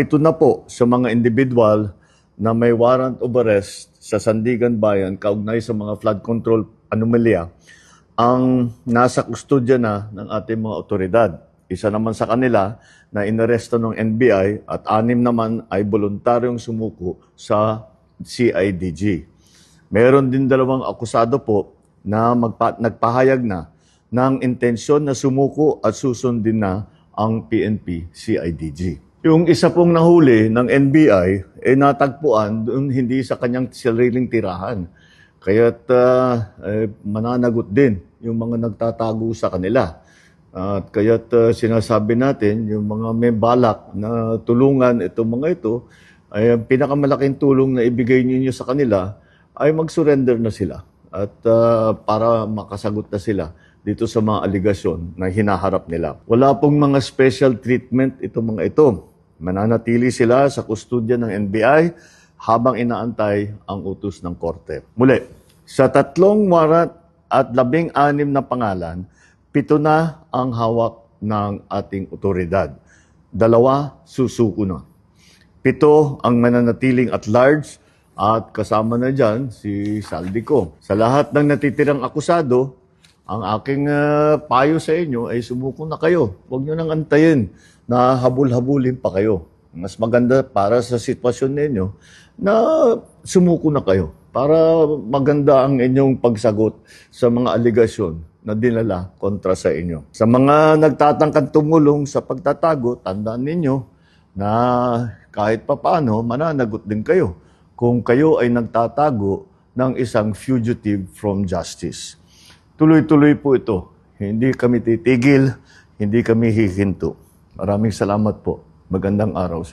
pito na po sa mga individual na may warrant of arrest sa Sandigan Bayan kaugnay sa mga flood control anomalya ang nasa kustodya na ng ating mga otoridad. Isa naman sa kanila na inaresto ng NBI at anim naman ay voluntaryong sumuko sa CIDG. Meron din dalawang akusado po na magpa- nagpahayag na ng intensyon na sumuko at susundin na ang PNP CIDG. Yung isa pong nahuli ng NBI ay natagpuan doon hindi sa kanyang sariling tirahan. Kaya't ah, eh, mananagot din yung mga nagtatago sa kanila. At kaya't ah, sinasabi natin, yung mga may balak na tulungan itong mga ito, ay ang pinakamalaking tulong na ibigay ninyo sa kanila ay mag-surrender na sila at ah, para makasagot na sila dito sa mga aligasyon na hinaharap nila. Wala pong mga special treatment itong mga ito. Mananatili sila sa kustodya ng NBI habang inaantay ang utos ng korte. Muli, sa tatlong warat at labing anim na pangalan, pito na ang hawak ng ating otoridad. Dalawa, susuko na. Pito ang mananatiling at large at kasama na dyan si Saldico. Sa lahat ng natitirang akusado, ang aking ah, payo sa inyo ay sumuko na kayo. Huwag nyo nang antayin na habul-habulin pa kayo. Mas maganda para sa sitwasyon ninyo na sumuko na kayo para maganda ang inyong pagsagot sa mga aligasyon na dinala kontra sa inyo. Sa mga nagtatangkang tumulong sa pagtatago, tandaan ninyo na kahit papaano mananagot din kayo kung kayo ay nagtatago ng isang fugitive from justice. Tuloy-tuloy po ito. Hindi kami titigil, hindi kami hihinto. Maraming salamat po. Magandang araw sa.